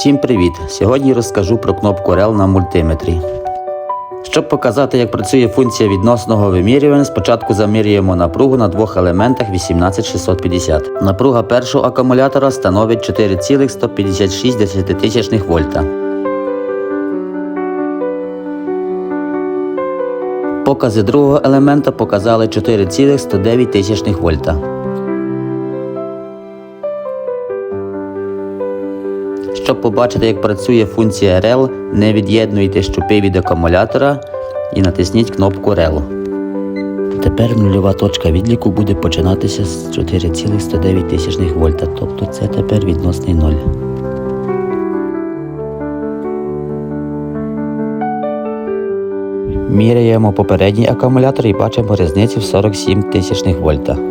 Всім привіт! Сьогодні розкажу про кнопку REL на мультиметрі. Щоб показати, як працює функція відносного вимірювання, спочатку замірюємо напругу на двох елементах 18650. Напруга першого акумулятора становить 4,156 вольта. Покази другого елемента показали 4,109 вольта. Щоб побачити, як працює функція REL, не від'єднуйте щупи від акумулятора і натисніть кнопку REL. Тепер нульова точка відліку буде починатися з 4,109 вольта, тобто це тепер відносний 0. Міряємо попередній акумулятор і бачимо різницю в 47 тисячних вольта.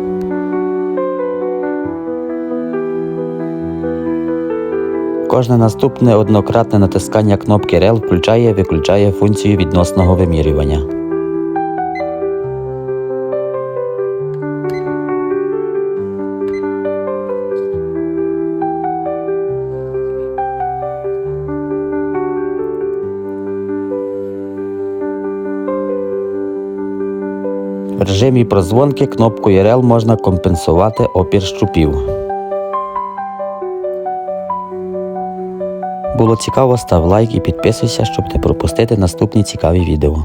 Кожне наступне однократне натискання кнопки REL включає виключає функцію відносного вимірювання. В режимі прозвонки кнопкою REL можна компенсувати опір щупів. Було цікаво, став лайк і підписуйся, щоб не пропустити наступні цікаві відео.